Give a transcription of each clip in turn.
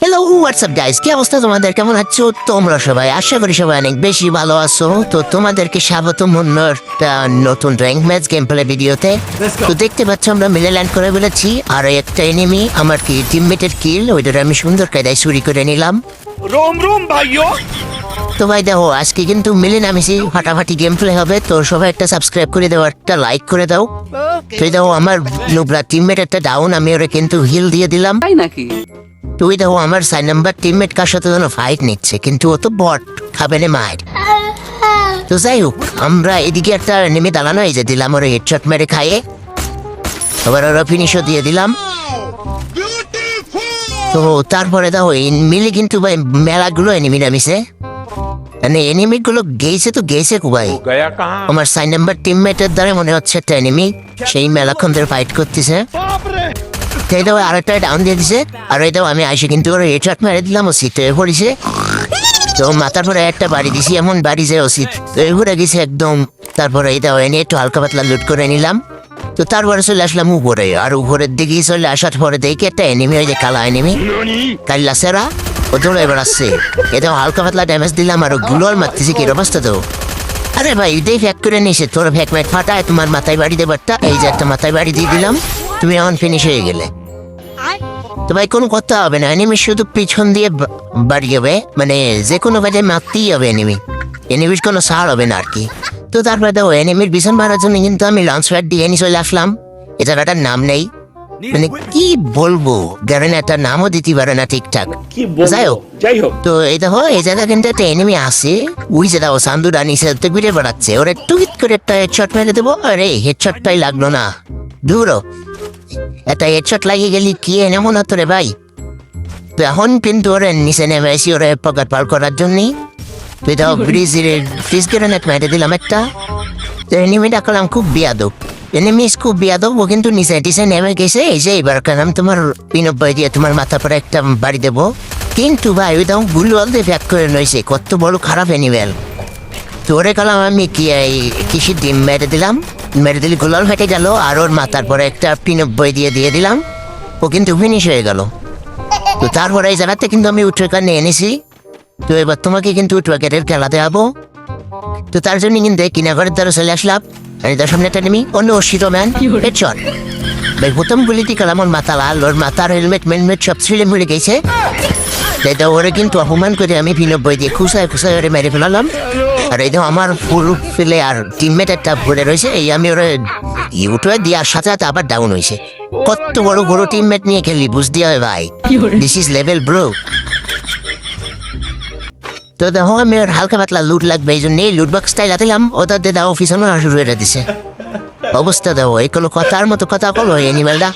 Hello WhatsApp guys কি অবস্থা তোমাদের? কেমন আছো? তোমরা সবাই আশা করি সবাই অনেক বেশি ভালো আছো। তো তোমাদেরকে স্বাগত অন্যর নতুন র্যাঙ্ক ম্যাচ গেম প্লে ভিডিওতে তো দেখতে পাচ্ছ আমরা মিলে ল্যান্ড করে বলেছি আর একটা এনিমি আমার কি টিমমেটের কিল ওইটার আমি সুন্দর কায়দায় চুরি করে নিলাম। রোম রোম ভাইও তো ভাই দেখো আজকে কিন্তু মিলে নামিছি ফাটাফাটি গেম প্লে হবে তো সবাই একটা সাবস্ক্রাইব করে দাও একটা লাইক করে দাও। তুই দেখো আমার নুবরা টিমমেট একটা ডাউন আমি ওরা কিন্তু হিল দিয়ে দিলাম। তাই নাকি? তুই দেখো আমার সাইন নাম্বার টিমমেট কার সাথে যেন ফাইট নিচ্ছে কিন্তু ও তো বট খাবে না মায়ের। তো যাই হোক আমরা এদিকে একটা নেমে দাঁড়ানো এই যে দিলাম ওরা হেডশট মেরে খাইয়ে। আবার ওরা ফিনিশও দিয়ে দিলাম। তো তারপরে দেখো মিলে কিন্তু ভাই মেলাগুলো এনিমি নামিছে। মানে এনিমি গুলো গেছে তো গেছে কুবাই। আমার সাইন নাম্বার টিমমেটের দ্বারা মনে হচ্ছে একটা এনিমি সেই মেলাখন ধরে ফাইট করতেছে সেটাও আরেকটা ডাউন দিয়ে দিছে আর এটাও আমি আইসে কিন্তু ওর হেডশট মেরে দিলাম ও সিট পড়েছে। তো মাথার পরে একটা বাড়ি দিছি এমন বাড়ি যে অসিত ঘুরে গেছে একদম। তারপরে এই দাও এনে একটু হালকা পাতলা লুট করে নিলাম। তো তারপরে চলে আসলাম উপরে আর উপরের দিকে চলে আসার পরে দেখি একটা এনিমি ওই যে কালা এনিমি কাল্লা সেরা। ও দৌড়ে বেড়াচ্ছে এটা হালকা পাতলা ড্যামেজ দিলাম আরগুলোর মারতেছি, কি অবস্থা তো? আরে ভাই এটাই ফ্যাক করে নিয়েছে, তোর ফ্যাক ম্যাক ফাটায়, তোমার মাথায় বাড়ি দেবারটা, এই যে একটা মাথায় বাড়ি দিয়ে দিলাম, তুমি এখন ফিনিশ হয়ে গেলে। তো ভাই, কোনো কথা হবে না এনিমি শুধু পিছন দিয়ে বাড়ি হবে মানে যে কোনো কাজে মারতেই হবে এনিমি এনিমির কোনো সার হবে না আর কি। তো তারপরে দেখো এনিমির পিছন মারার জন্য কিন্তু আমি লঞ্চ ফ্যাট দিয়ে নিয়ে চলে আসলাম। এ জায়গাটার নাম নেই। মানে কি বলব? নামও দিতে পারে না ঠিকঠাক। যাই হোক। যাই হোক। তো এই দেখো এই জায়গা কিন্তু একটা এনিমি আসে ওই যে দেখো ঘুরে বেড়াচ্ছে। ওরে করে একটা হেডশট মেরে দেবো। আরে হেডশটটাই লাগল না। একটা হেডশট লাগিয়ে গেলি কি এনে মনে হতো রে ভাই? তো এখন কিন্তু ওরে নিচে নেমে আসি ওরে পকেট পার করার জন্যই তুই দেখো ব্রিজের ফ্রিজ গ্রেনেড মেরে দিলাম একটা। এনিমি ডাকলাম খুব বিয়াদব। এনিমিস খুব বিয়াদব ও কিন্তু নিচে টিসে নেমে গেছে এই যে এবার কালাম তোমার পিনব্বই দিয়ে তোমার মাথা পরে একটা বাড়ি দেবো কিন্তু ভাই ওই দাম গুলওয়াল দিয়ে ব্যাক করে রয়েছে কত বড় খারাপ এনিমেল তোরে কালাম আমি কি এই কৃষি ডিম মেরে দিলাম মেরে দিলে গুলাল ফেটে গেল আর ওর মাথার পরে একটা পিনব্বই দিয়ে দিয়ে দিলাম ও কিন্তু ফিনিশ হয়ে গেল তো তারপরে এই জায়গাতে কিন্তু আমি উঠে নিয়ে এনেছি তো এবার তোমাকে কিন্তু উঠবাকেটের খেলাতে যাব তো তার জন্য কিন্তু এই কিনাঘরের দ্বারা চলে আসলাম অশিটো ম্যান হেডশট ভাই প্রথম গুলিটি কালাম ওর মাথা লাল ওর মাথার হেলমেট মেলমেট সব ছিঁড়ে মুড়ে গেছে এটা ওরে কিন্তু অপমান করে আমি বিনব্বই দিয়ে খুশায় খুশায় ওরে মেরে ফেলালাম আর এই আমার ফুল ফেলে আর টিমমেট একটা ভরে রয়েছে এই আমি ওরে ইউটিউবে দেওয়ার সাথে সাথে আবার ডাউন হয়েছে কত বড় বড় টিমমেট নিয়ে খেলি বুঝ দিয়ে ভাই। দিস ইজ লেভেল ব্রো তো দেখো, আমি হালকা পাতলা লুট লাগবে, এই জন্য লুট বক্সটাই লাতিলাম ওটা দিয়ে দাও অফিস শুরু করে দিছে। অবস্থা দেবো এই কোনো কথার মতো কথা বলো এনিমেলটা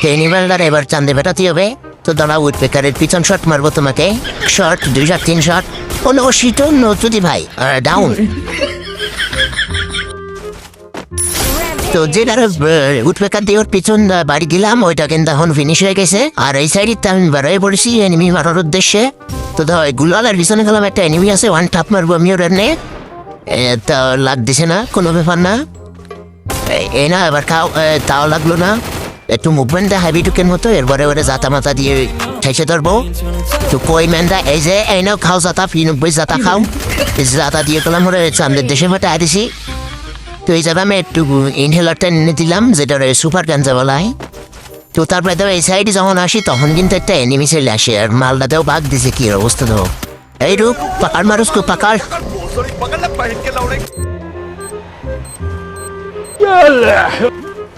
তো এনিমেলটার এবার চান্দে বেটাতে হবে। তো দাঁড়া উইট পেকারের পিছন শট মারবো তোমাকে। শট দুই শট তিন শট কোনো শীত নতুদি ভাই ডাউন তো যেটার উঠবেকার দিয়ে ওর পিছন বাড়ি দিলাম ওইটা কিন্তু এখন ফিনিশ হয়ে গেছে। আর এই সাইডে আমি বেরোয় পড়েছি এনিমি মারার উদ্দেশ্যে। তো ধর গুলালের পিছনে গেলাম, একটা এনিমি আছে ওয়ান টাপ মারবো আমি ওর নে। তা লাগ দিছে না, কোনো ব্যাপার না। এই- না, এবার খাও তাও লাগল না। একটু মুভমেন্টটা হাইবি টুকের মতো, এরপরে ওরে জাতা মাতা দিয়ে ঠেসে ধরবো। তো কই ম্যানটা এই যে, এই নাও, খাও জাতা ফি নব্বই জাতা খাও। জাতা দিয়ে গেলাম, ওরে চান্দের দেশে ফাটে আদিছি তো এই জায়গা আমি একটু ইনহেলারটা নিয়ে দিলাম, যেটা সুপার ক্যান্সার বলা হয়। তো তারপরে তো এই সাইডে যখন আসি, তখন কিন্তু একটা এনিমি আসে, আর মালদাতেও বাঘ দিছে, কি অবস্থা তো? এই রূপ পাকার মানুষ কো পাকার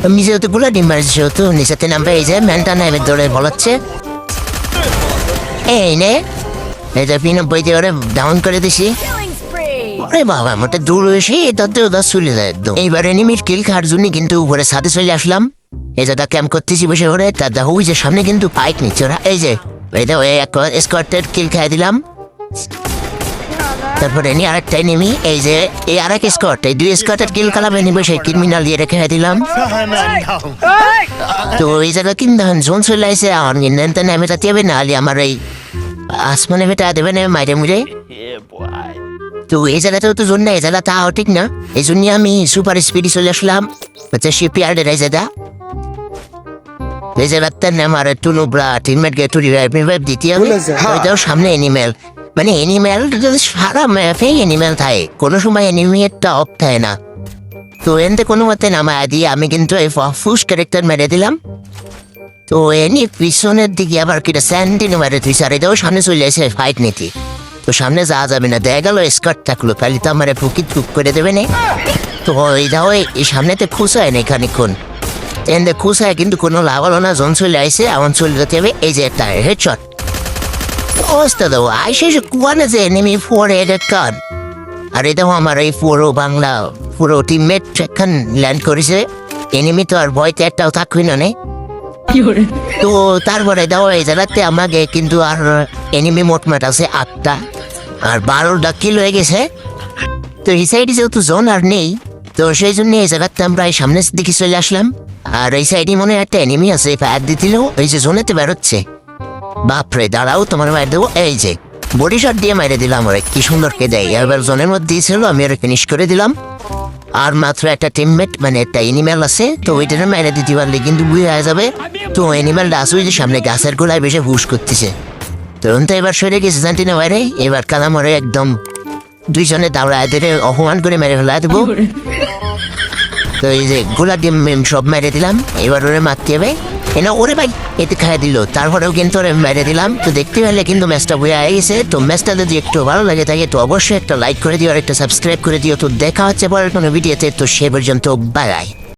আমি যেহেতু গুলা ডিম মারছি সেহেতু নিচেতে নামবে, এই যে ম্যানটা নাই দৌড়ে বলাচ্ছে। এই নে এটা পিনব্বইতে ওরে ডাউন করে দিছি। আরে বাবা মোটা দূর হয়েছে এটা তো চলে যায় একদম। এইবার এনিমির কিল খাওয়ার জন্য কিন্তু উপরে সাথে চলে আসলাম। এই যে ক্যাম্প করতেছি বসে করে তার দেখো ওই যে সামনে কিন্তু বাইক নিচ্ছে ওরা। এই যে এটা ওই এক স্কোয়াডের কিল খাই দিলাম। তারপরে এনি আরেকটা নেমি এই যে, এই আরেক স্কট এই দুই স্কটের কিল কালাম এনিমি সেই ক্রিমিনাল দিয়ে রেখে দিলাম। তো এই জায়গা কিন্তু জোন চলে আসে আমার কিন্তু নেমে তাতে হবে না হলে আমার এই আসমানে বেটা দেবে না, মাইরে মুড়ে তো এই জায়গাটাও তো জোন না এই জায়গা তাও ঠিক না। এই জন্য আমি সুপার স্পিডে চলে আসলাম। হচ্ছে শিপইয়ার্ডের এই জায়গা। এই নাম আর একটু নুবরা টিমমেট গে টু রিভাইভ রিভাইভ দিতে হবে ওইটাও সামনে এনিমেল মানে এনিমেল সারা ম্যাপে এনিমেল থাকে কোনো সময় এনিমেলটা অফ থাকে না তো এনতে কোনো মতে নামায় দিয়ে আমি কিন্তু এই ফুস ক্যারেক্টার মেরে দিলাম তো এনি পিছনের দিকে আবার কিটা স্যান্ডিনো মেরে তুই স্যার এটাও সামনে চলে এসে ফাইট নিতি তো সামনে যাওয়া যাবে না দেখা গেল স্কার্ট থাকল তাহলে তো আমার ফুক করে দেবে না তো এইটাও এই সামনেতে খুশায় না খানিক্ষণ এনতে খুশায় কিন্তু কোনো লাভ হলো না জন চলে আইসে এমন চলে যেতে হবে এই যে একটা হেডশট অবস্থা দাও আইসে কুয়ানে যে নেমে ফোরে এডের কান আর এটাও আমার এই পুরো বাংলা পুরো টিমমেট এখান ল্যান্ড করেছে এনিমি তো আর ভয়তে একটাও থাকবি না নে তো তারপরে দাও এই জায়গাতে আমাকে কিন্তু আর এনিমি মোটমাট আছে আটটা আর বারোটা কিল হয়ে গেছে তো এই সাইডে যেহেতু জোন আর নেই তো সেই জন্য এই জায়গাতে আমরা এই সামনের দিকে চলে আসলাম আর এই সাইডে মনে হয় একটা এনিমি আছে ফায়ার দিছিল এই যে জোনেতে বেরোচ্ছে। বাপরে, দাঁড়াও, তোমার মায়ের দেবো। এই যে বডি শট দিয়ে মেরে দিলাম ওরে, কি সুন্দর কে দেয়। এবার জোনের মধ্যে ছিল, আমি ওরা ফিনিশ করে দিলাম। আর মাত্র একটা টিমমেট মানে একটা এনিমেল আছে, তো ওইটারে মেরে দিতে পারলে কিন্তু বুঝে হয়ে যাবে। তো এনিমেলটা আসবে যে সামনে গাছের গোলায় বেশি হুশ করতেছে। তখন তো এবার সরে গেছে, জানতি না বাইরে? এবার কালাম কালামরে একদম দুইজনে দাঁড়ায় এদের অপমান করে মেরে ফেলা দেবো। তো এই যে গোলা ডিম সব মেরে দিলাম, এবার ওরে মারতে হবে। এনে ওরে ভাই, এতে খাই দিল, তারপরেও কিন্তু ওরে মেরে দিলাম। তো দেখতে পেলে কিন্তু ম্যাচটা বয়ে গেছে। তো ম্যাচটা যদি একটু ভালো লাগে থাকে, তো অবশ্যই একটা লাইক করে দিও, আর একটা সাবস্ক্রাইব করে দিও। তো দেখা হচ্ছে পরের কোনো ভিডিওতে তো সে পর্যন্ত বাই